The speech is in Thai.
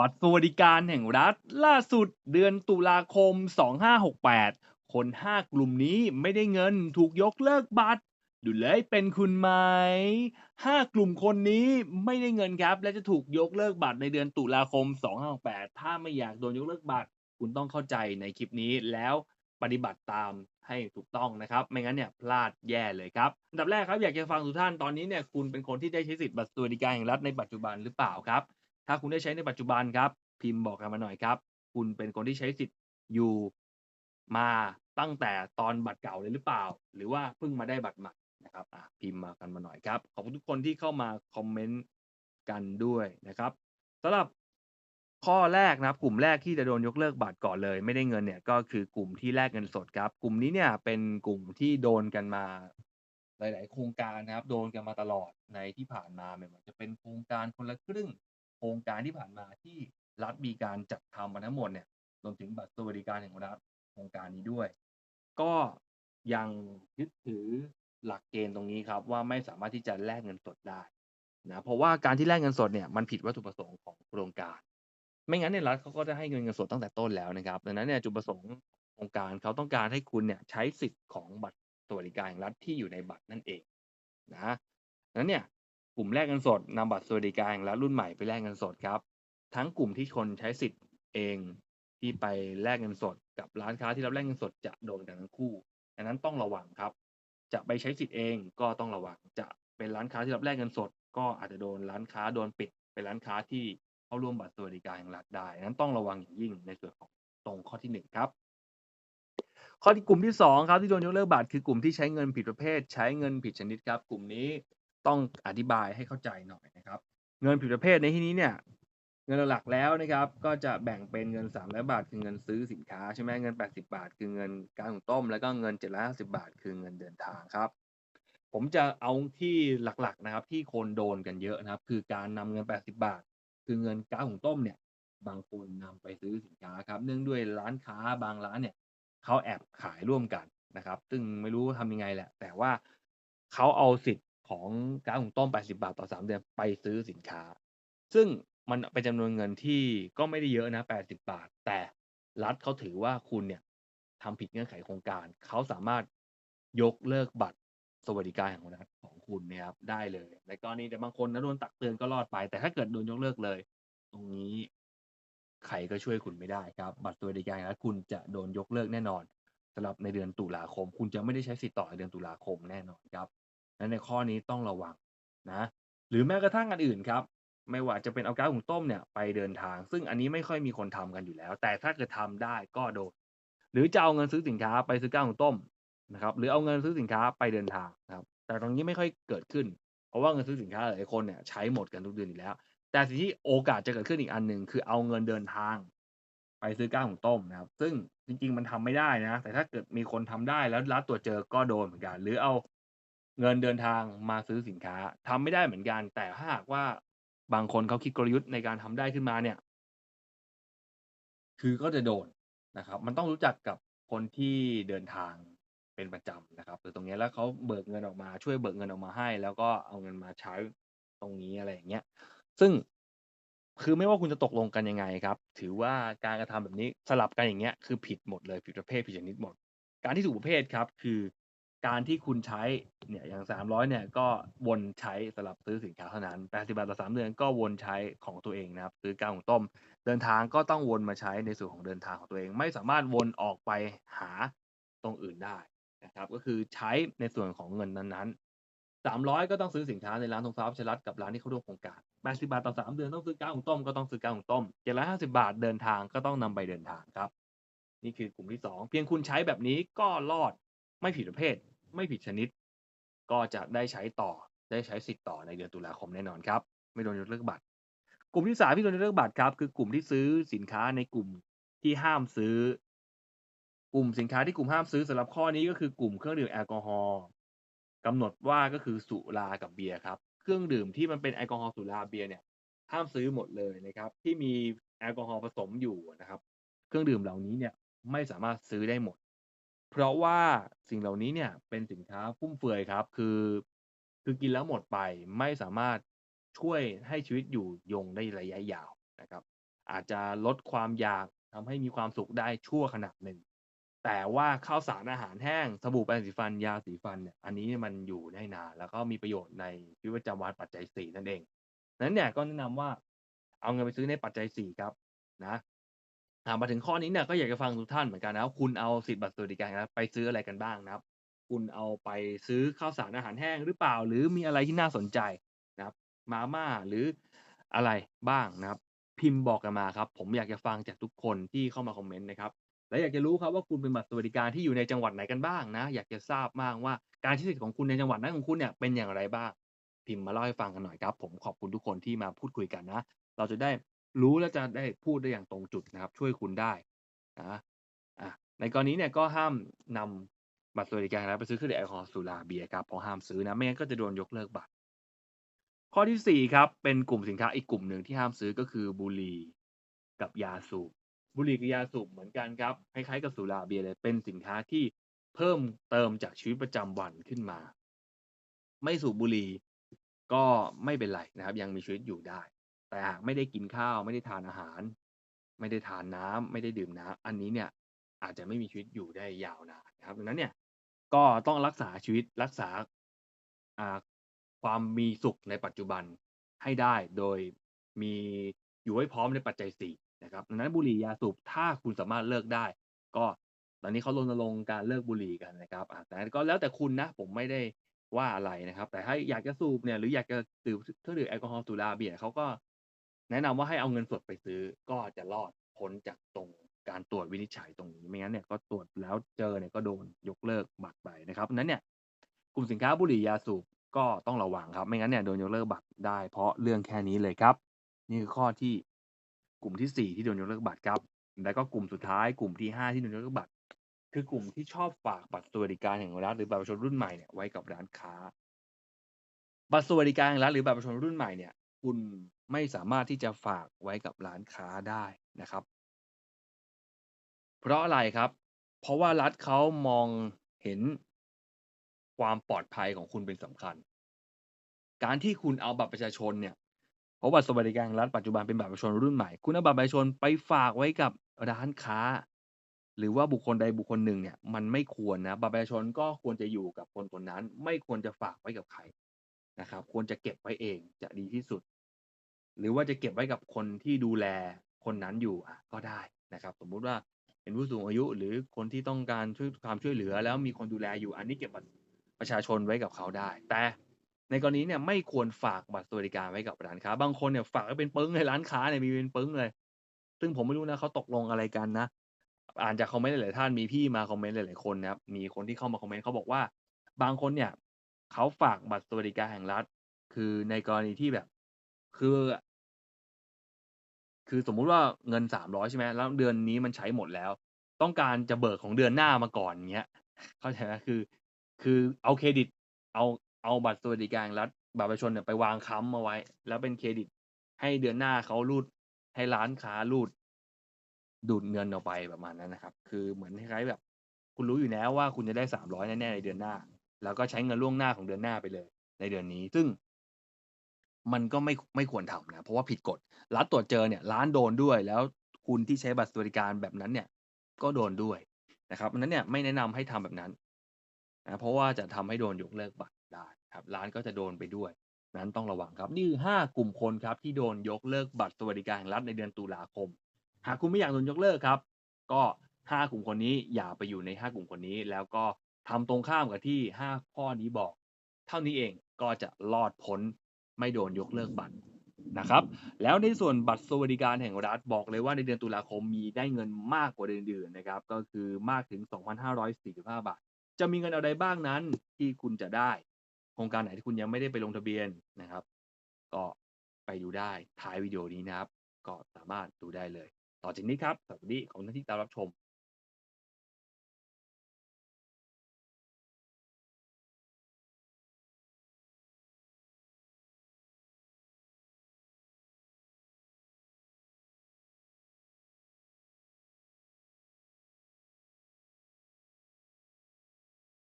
บัตรสวัสดิการแห่งรัฐ ล่าสุดเดือนตุลาคม 2568 คน 5 กลุ่มนี้ไม่ได้เงินถูกยกเลิกบัตร ดูเลยเป็นคุณไหม 5 กลุ่มคนนี้ไม่ได้เงินครับ และจะถูกยกเลิกบัตรในเดือนตุลาคม 2568 ถ้าไม่อยากโดนยกเลิกบัตร คุณต้องเข้าใจในคลิปนี้แล้วปฏิบัติตามให้ถูกต้องนะครับ ไม่งั้นเนี่ยพลาดแย่เลยครับ อันดับแรกครับอยากจะฟังทุกท่านตอนนี้เนี่ยคุณเป็นคนที่ได้ใช้สิทธิ์บัตรสวัสดิการแห่งรัฐในปัจจุบันหรือเปล่าครับ ถ้าคุณได้ใช้ในปัจจุบันครับ พิมพ์บอกกันมาหน่อยครับ คุณเป็นคนที่ใช้สิทธิ์อยู่มาตั้งแต่ตอนบัตรเก่าเลยหรือเปล่า หรือว่าเพิ่งมาได้บัตรใหม่นะครับอะพิมพ์มากันมาหน่อยครับ ขอบคุณทุกคนที่เข้ามาคอมเมนต์กันด้วยนะครับสำหรับข้อแรกนะครับ กลุ่มแรกที่จะโดนยกเลิกบัตรก่อนเลย ไม่ได้เงินเนี่ยก็คือกลุ่มที่แลกเงินสดครับ กลุ่มนี้เนี่ยเป็นกลุ่มที่โดนกันมา หลาย ๆ โครงการนะครับ โดนกันมาตลอดในที่ผ่านมาไม่ว่าจะเป็นโครงการคนละครึ่ง โครงการที่ผ่านมาที่รัฐมีการจัดทำมาทั้งหมดเนี่ยรวมถึงบัตรสวัสดิการแห่งรัฐโครงการนี้ด้วย ก็ยังยึดถือหลักเกณฑ์ตรงนี้ครับ ว่าไม่สามารถที่จะแลกเงินสดได้นะเพราะว่าการที่แลกเงินสดเนี่ยมันผิดวัตถุประสงค์ของโครงการ ไม่งั้นเนี่ยรัฐเขาก็จะให้เงินเงินสดตั้งแต่ต้นแล้วนะครับดังนั้นเนี่ยจุดประสงค์โครงการเขาต้องการให้คุณเนี่ยใช้สิทธิ์ของบัตรสวัสดิการแห่งรัฐที่อยู่ในบัตรนั่นเองนะดังนั้นเนี่ย กลุ่มแลกเงินสดนำบัตรสวัสดิการแห่งรัฐรุ่นใหม่ไปแลกเงินสดครับ ทั้งกลุ่มที่คนใช้สิทธิ์เองที่ไปแลกเงินสด กับร้านค้าที่รับแลกเงินสดจะโดนกันทั้งคู่ดังนั้นต้องระวังครับ จะไปใช้สิทธิ์เองก็ต้องระวัง จะเป็นร้านค้าที่รับแลกเงินสด ก็อาจจะโดนร้านค้าโดนปิดเป็นร้านค้าที่เข้าร่วมบัตรสวัสดิการแห่งรัฐได้ดังนั้นต้องระวังอย่างยิ่งในส่วนของตรงข้อที่หนึ่งครับ ข้อที่กลุ่มที่สองครับที่โดนยกเลิกบัตรคือกลุ่มที่ใช้เงินผิดประเภท ใช้เงินผิดชนิดครับ กลุ่มนี้ ต้องอธิบายให้เข้าใจหน่อยนะครับ เงินผิดประเภทในที่นี้เนี่ยเงินหลักแล้วนะครับก็จะแบ่งเป็นเงิน300บาทคือเงินซื้อสินค้าใช่ไหมเงิน 80 บาท คือเงินการหุงต้ม แล้วก็เงิน750บาท คือเงินเดินทางครับ ผมจะเอาที่หลักๆนะครับ ที่คนโดนกันเยอะนะครับ คือการนำเงิน 80 บาท คือเงินกาซหุงต้มเนี่ยบางคนนำไปซื้อสินค้าครับ เนื่องด้วยร้านค้าบางร้านเนี่ยเขาแอบขายร่วมกันนะครับ ซึ่งไม่รู้ทำยังไงแหละ แต่ว่าเขาเอาสิทธิ ของก๊าซหุงต้ม 80 บาทต่อ 3 เดือนไปซื้อสินค้า ซึ่งมันเป็นจำนวนเงินที่ก็ไม่ได้เยอะนะ 80 บาท แต่รัฐเขาถือว่าคุณเนี่ยทำผิดเงื่อนไขโครงการ เขาสามารถยกเลิกบัตรสวัสดิการแห่งรัฐของคุณเนี่ยครับ ได้เลย ในกรณีแต่บางคนนะโดนตักเตือนก็รอดไป แต่ถ้าเกิดโดนยกเลิกเลย ตรงนี้ใครก็ช่วยคุณไม่ได้ครับ บัตรสวัสดิการแห่งรัฐคุณจะโดนยกเลิกแน่นอนสำหรับในเดือนตุลาคม คุณจะไม่ได้ใช้สิทธิ์ต่อในเดือนตุลาคมแน่นอนครับ และในข้อนี้ต้องระวังนะหรือแม้กระทั่งอันอื่นครับ ไม่ว่าจะเป็นเอาก๊าซหุงต้มเนี่ยไปเดินทาง ซึ่งอันนี้ไม่ค่อยมีคนทำกันอยู่แล้ว แต่ถ้าเกิดทำได้ก็โดน หรือจะเอาเงินซื้อสินค้าไปซื้อก๊าซหุงต้มนะครับ หรือเอาเงินซื้อสินค้าไปเดินทางนะครับ แต่ตรงนี้ไม่ค่อยเกิดขึ้น เพราะว่าเงินซื้อสินค้าหลายคนเนี่ยใช้หมดกันทุกเดือนอยู่แล้ว แต่สิ่งที่โอกาสจะเกิดขึ้นอีกอันหนึ่งคือเอาเงินเดินทาง ไปซื้อก๊าหุงต้มนะครับ ซึ่งจริง ๆ มันทำไม่ได้นะ แต่ถ้าเกิดมีคนทำได้แล้วรัฐตรวเจอก็โดนเหมือนกัน หรือเอา เงินเดินทางมาซื้อสินค้าทำไม่ได้เหมือนกัน แต่ถ้าหากว่าบางคนเขาคิดกลยุทธ์ในการทำได้ขึ้นมาเนี่ย คือก็จะโดนนะครับ มันต้องรู้จักกับคนที่เดินทางเป็นประจำนะครับหรือตรงนี้แล้วเขาเบิกเงินออกมาช่วยเบิกเงินออกมาให้ แล้วก็เอาเงินมาใช้ตรงนี้อะไรอย่างเงี้ย ซึ่งคือไม่ว่าคุณจะตกลงกันยังไงครับ ถือว่าการกระทำแบบนี้สลับกันอย่างเงี้ยคือผิดหมดเลยผิดประเภทผิดชนิดหมด การที่ถูกประเภทครับ คือ การที่คุณใช้เนี่ยอย่าง 300เนี่ยก็วนใช้สำหรับซื้อสินค้าเท่านั้น 80 บาทต่อ 3 เดือนก็วนใช้ของตัวเองนะครับซื้อก๊าซหุงต้ม เดินทางก็ต้องวนมาใช้ในส่วนของเดินทางของตัวเอง ไม่สามารถวนออกไปหาตรงอื่นได้นะครับก็คือใช้ในส่วนของเงินนั้นๆ 300 ก็ต้องซื้อสินค้าในร้านทงฟ้าประชารัฐกับร้านที่เข้าร่วมโครงการ 80 บาทต่อ 3 เดือนต้องซื้อก๊าซหุงต้มก็ต้องซื้อก๊าซหุงต้ม 750 บาทเดินทางก็ต้องนำไปเดินทางครับ นี่คือกลุ่มที่ 2 เพียงคุณใช้แบบนี้ก็รอดไม่ผิดประเภท ไม่ผิดชนิด ก็จะได้ใช้ต่อได้ใช้สิทธิ์ต่อในเดือนตุลาคมแน่นอนครับ ไม่โดนยกเลิกบัตร กลุ่มที่สามที่โดนยกเลิกบัตรครับ คือกลุ่มที่ซื้อสินค้าในกลุ่มที่ห้ามซื้อ กลุ่มสินค้าที่กลุ่มห้ามซื้อสำหรับข้อนี้ก็คือกลุ่มเครื่องดื่มแอลกอฮอล์กำหนดว่าก็คือสุรากับเบียร์ครับ เครื่องดื่มที่มันเป็นแอลกอฮอล์สุราเบียร์เนี่ยห้ามซื้อหมดเลยนะครับ ที่มีแอลกอฮอล์ผสมอยู่นะครับ เครื่องดื่มเหล่านี้เนี่ยไม่สามารถซื้อได้หมด เพราะว่าสิ่งเหล่านี้เนี่ยเป็นสินค้าฟุ่มเฟือยครับ คือ คือกินแล้วหมดไปไม่สามารถช่วยให้ชีวิตอยู่ยงได้ระยะยาวนะครับ อาจจะลดความอยากทำให้มีความสุขได้ชั่วขณะหนึ่ง แต่ว่าข้าวสารอาหารแห้งสบู่แปรงสีฟันยาสีฟันเนี่ยอันนี้มันอยู่ได้นานแล้วก็มีประโยชน์ในชีวิตประจำวันปัจจัยสี่นั่นเองนั้นเนี่ยก็แนะนำว่าเอาเงินไปซื้อในปัจจัยสี่ครับนะ อ่ามาถึงข้อนี้เนี่ยก็อยากจะฟังทุกท่านเหมือนกันนะคุณเอาสิทธิบัตรสวัสดิการนะไปซื้ออะไรกันบ้างนะครับ คุณเอาไปซื้อข้าวสารอาหารแห้งหรือเปล่า หรือมีอะไรที่น่าสนใจนะครับ มาม่าหรืออะไรบ้างนะครับ พิมพ์บอกกันมาครับ ผมอยากจะฟังจากทุกคนที่เข้ามาคอมเมนต์นะครับและอยากจะรู้ครับว่าคุณเป็นบัตรสวัสดิการที่อยู่ในจังหวัดไหนกันบ้างนะ อยากจะทราบมากว่าการใช้สิทธิ์ของคุณในจังหวัดนั้นของคุณเนี่ยเป็นอย่างไรบ้าง พิมพ์มาเล่าให้ฟังกันหน่อยครับ ผมขอบคุณทุกคนที่มาพูดคุยกันนะ เราจะได้ รู้และจะได้พูดได้อย่างตรงจุดนะครับ ช่วยคุณได้นะอะในกรณีเนี่ยก็ห้ามนำบัตรสวัสดิการนะไปซื้อเครื่องดื่มแอลกอฮอล์สุราเบียร์ครับเพราะห้ามซื้อนะไม่งั้นก็จะโดนยกเลิกบัตร ข้อที่สี่ครับเป็นกลุ่มสินค้าอีกกลุ่มหนึ่งที่ห้ามซื้อก็คือบุหรี่กับยาสูบบุหรี่กับยาสูบเหมือนกันครับคล้ายๆกับสุราเบียร์เลยเป็นสินค้าที่เพิ่มเติมจากชีวิตประจำวันขึ้นมา ไม่สูบบุหรี่ก็ไม่เป็นไรนะครับ ยังมีชีวิตอยู่ได้ แต่หากไม่ได้กินข้าวไม่ได้ทานอาหาร ไม่ได้ทานน้ำไม่ได้ดื่มน้ำอันนี้เนี่ยอาจจะไม่มีชีวิตอยู่ได้ยาวนานนะครับดังนั้นเนี่ยก็ต้องรักษาชีวิตรักษาความมีสุขในปัจจุบันให้ได้โดยมีอยู่ให้พร้อมในปัจจัยสี่นะครับดังนั้นบุหรี่ยาสูบถ้าคุณสามารถเลิกได้ ก็ตอนนี้เขารณรงค์การเลิกบุหรี่กันนะครับแต่ก็แล้วแต่คุณนะผมไม่ได้ว่าอะไรนะครับ แต่ถ้าอยากจะสูบเนี่ยหรืออยากจะดื่มเครื่องดื่มแอลกอฮอล์สุราเบียร์เขาก็ แนะนำว่าให้เอาเงินสดไปซื้อก็จะรอดพ้นจากตรงการตรวจวินิจฉัยตรงนี้ไม่งั้นเนี่ยก็ตรวจแล้วเจอเนี่ยก็โดนยกเลิกบัตรไปนะครับนั้นเนี่ยกลุ่มสินค้าบุหรี่ยาสูบก็ต้องระวังครับ ไม่งั้นเนี่ยโดนยกเลิกบัตรได้ เพราะเรื่องแค่นี้เลยครับ นี่คือข้อที่กลุ่มที่สี่ที่โดนยกเลิกบัตรครับ แล้วก็กลุ่มสุดท้ายกลุ่มที่ห้าที่โดนยกเลิกบัตร คือกลุ่มที่ชอบฝากบัตรสวัสดิการแห่งรัฐหรือบัตรประชาชนรุ่นใหม่เนี่ยไว้กับร้านค้า บัตรสวัสดิการแห่งรัฐหรือบัตรประชาชนรุ่นใหม่เนี่ย คุณไม่สามารถที่จะฝากไว้กับร้านค้าได้นะครับ เพราะอะไรครับ เพราะว่ารัฐเขามองเห็นความปลอดภัยของคุณเป็นสำคัญ การที่คุณเอาบัตรประชาชนเนี่ยเพราะบัตรสวัสดิการรัฐปัจจุบันเป็นบัตรประชาชนรุ่นใหม่ คุณเอาบัตรประชาชนไปฝากไว้กับร้านค้า หรือว่าบุคคลใดบุคคลหนึ่งเนี่ย มันไม่ควรนะบัตรประชาชนก็ควรจะอยู่กับคนคนนั้น ไม่ควรจะฝากไว้กับใครนะครับ ควรจะเก็บไว้เองจะดีที่สุด หรือว่าจะเก็บไว้กับคนที่ดูแลคนนั้นอยู่อะก็ได้นะครับ สมมุติว่าเป็นผู้สูงอายุหรือคนที่ต้องการช่วยความช่วยเหลือ แล้วมีคนดูแลอยู่อันนี้เก็บบัตรประชาชนไว้กับเขาได้ แต่ในกรณีเนี่ยไม่ควรฝากบัตรสวัสดิการไว้กับร้านค้า บางคนเนี่ยฝากไว้เป็นปึ้งเลยร้านค้าเนี่ยมีเป็นปึ้งเลย ซึ่งผมไม่รู้นะเขาตกลงอะไรกันนะอ่านจากคอมเมนต์หลายท่านมีพี่มาคอมเมนต์หลายๆคนนะครับมีคนที่เข้ามาคอมเมนต์เขาบอกว่า บางคนเนี่ยเขาฝากบัตรสวัสดิการแห่งรัฐ คือในกรณีที่แบบ คือ คือสมมุติว่าเงินสามร้อยใช่ไหมแล้วเดือนนี้มันใช้หมดแล้ว ต้องการจะเบิกของเดือนหน้ามาก่อนเงี้ยเข้าใจไหมคือ คือเอาเครดิต เอาเอาบัตรสวัสดิการรัฐบัตรประชาชนเนี่ยไปวางค้ำเอาไว้ แล้วเป็นเครดิต ให้เดือนหน้าเขารูดให้ร้านค้ารูด ดูดเงินออกไปประมาณนั้นนะครับ คือเหมือนคล้ายๆแบบ คุณรู้อยู่แล้วว่าคุณจะได้สามร้อยแน่ๆในเดือนหน้า แล้วก็ใช้เงินล่วงหน้าของเดือนหน้าไปเลย ในเดือนนี้ ซึ่ง มันก็ไม่ไม่ควรทำนะ เพราะว่าผิดกฎรัฐตรวจเจอเนี่ยร้านโดนด้วย แล้วคุณที่ใช้บัตรสวัสดิการแบบนั้นเนี่ยก็โดนด้วยนะครับนั้นเนี่ยไม่แนะนำให้ทำแบบนั้นนะเพราะว่าจะทำให้โดนยกเลิกบัตรได้ครับร้านก็จะโดนไปด้วย นั้นต้องระวังครับ นี่คือห้ากลุ่มคนครับที่โดนยกเลิกบัตรสวัสดิการแห่งรัฐในเดือนตุลาคม หากคุณไม่อยากโดนยกเลิกครับ ก็ห้ากลุ่มคนนี้อย่าไปอยู่ในห้ากลุ่มคนนี้ แล้วก็ทำตรงข้ามกับที่ห้าข้อนี้บอก เท่านี้เองก็จะรอดพ้น ไม่โดนยกเลิกบัตรนะครับ แล้วในส่วนบัตรสวัสดิการแห่งรัฐบอกเลยว่าในเดือนตุลาคมมีได้เงินมากกว่าเดือนอื่นนะครับ ก็คือมากถึง 2,545 บาท จะมีเงินอะไรบ้างนั้นที่คุณจะได้ โครงการไหนที่คุณยังไม่ได้ไปลงทะเบียนนะครับ ก็ไปดูได้ท้ายวิดีโอนี้นะครับ ก็สามารถดูได้เลย ต่อจากนี้ครับสวัสดีของท่านที่ตามรับชม